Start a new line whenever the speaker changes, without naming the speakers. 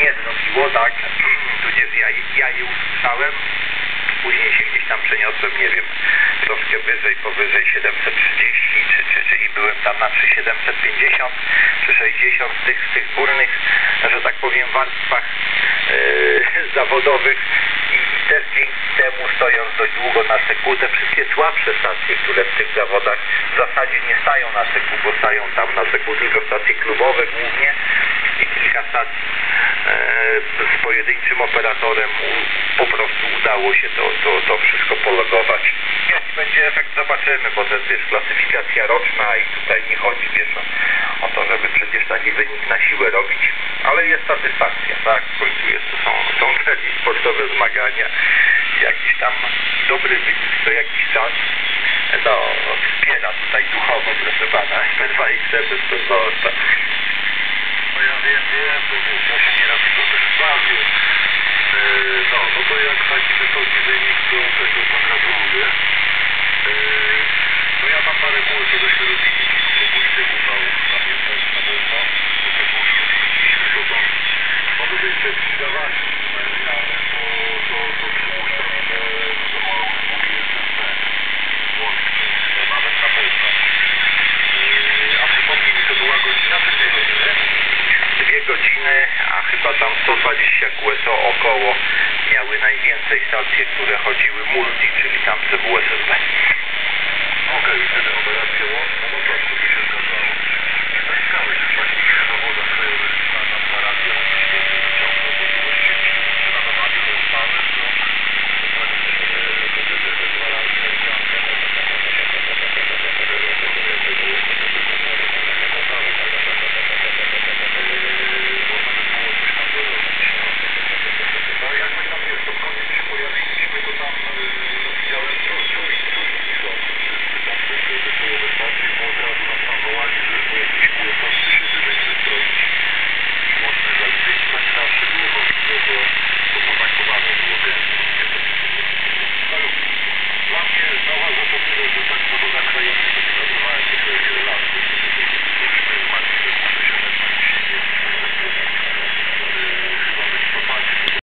nie zrobiło, tak, tudzież ja, ja je usłyszałem, później się gdzieś tam przeniosłem, nie wiem, troszkę wyżej, powyżej 730, czy, czy, czy i byłem tam na 3750, czy 60 w tych, tych górnych, że tak powiem, warstwach e, zawodowych. I, i też dzięki temu stojąc dość długo na seku, te wszystkie słabsze stacje, które w tych zawodach w zasadzie nie stają na seku, bo stają tam na seku tylko stacje klubowe głównie i kilka stacji z pojedynczym operatorem po prostu udało się to, to, to wszystko pologować. Jaki będzie efekt zobaczymy, bo to jest klasyfikacja roczna i tutaj nie chodzi wiesz, o, to, żeby przecież taki wynik na siłę robić, ale jest satysfakcja, tak? W końcu jest, to są, są jakieś sportowe zmagania, jakiś tam dobry wynik co jakiś czas no, wspiera tutaj duchowo, proszę pana, M2 XF to, to, to,
No ja wiem, wiem, to ja się w to też bawię. E, no, no to jak to tego pogratuluję. E, no ja mam parę że się rozwinić, bo mój syn udał pamiętać na pewno, bo te głośno widzieliśmy, to tam mamy być te przydawanie, ale to, to, to przypuszczam, że to może mówi SSP. Łącznie, nawet na pewno. E, a przypomnij mi, to była godzina czy dwie godziny?
dwie godziny, a chyba tam 120 QSO około miały najwięcej stacje, które chodziły multi, czyli tam CWSSB.
Okej, wtedy operacja łączna,